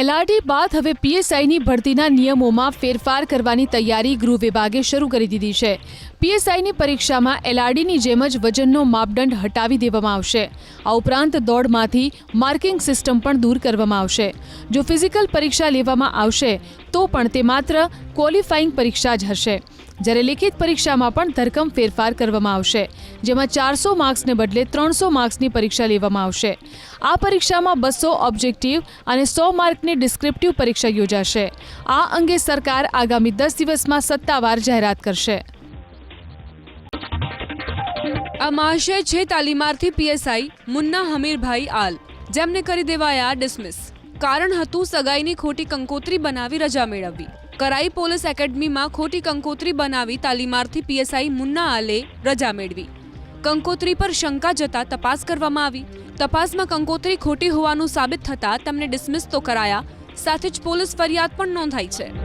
એલઆરટી બાદ હવે પીએસઆઈની ભરતીના નિયમોમાં ફેરફાર કરવાની તૈયારી ગૃહ વિભાગે શરૂ કરી દીધી છે. પીએસઆઈની પરીક્ષામાં એલઆરડીની જેમ જ વજનનો માપદંડ હટાવી દેવામાં આવશે. આ ઉપરાંત દોડમાંથી માર્કિંગ સિસ્ટમ પણ દૂર કરવામાં આવશે. જો ફિઝિકલ પરીક્ષા લેવામાં આવશે તો પણ તે માત્ર ક્વોલિફાઈંગ પરીક્ષા જ હશે. જ્યારે લેખિત પરીક્ષામાં પણ ધરકમ ફેરફાર કરવામાં આવશે, જેમાં ચારસો માર્ક્સને બદલે ત્રણસો માર્ક્સની પરીક્ષા લેવામાં આવશે. આ પરીક્ષામાં બસો ઓબ્જેક્ટિવ અને સો માર્કની ડિસ્ક્રિપ્ટિવ પરીક્ષા યોજાશે. આ અંગે સરકાર આગામી દસ દિવસમાં સત્તાવાર જાહેરાત કરશે. આ મહાશય છે તાલીમાર્થી પીએસઆઈ મુન્ના હમીરભાઈ આલ. જેમને કરી દેવાયા ડિસમિસ. કારણ હતું સગાઈની ખોટી કંકોત્રી બનાવી રજા મેળવવી. કરાઈ પોલીસ એકેડમીમાં ખોટી કંકોત્રી બનાવી તાલીમાર્થી પીએસઆઈ મુન્ના આલે રજા મેળવી. કંકોત્રી પર શંકા જતા તપાસ કરવામાં આવી. તપાસમાં કંકોત્રી ખોટી હોવાનું સાબિત થતાં તેમને ડિસમિસ તો કરાયા. સાથે જ પોલીસ ફરિયાદ પણ નોંધાઈ છે.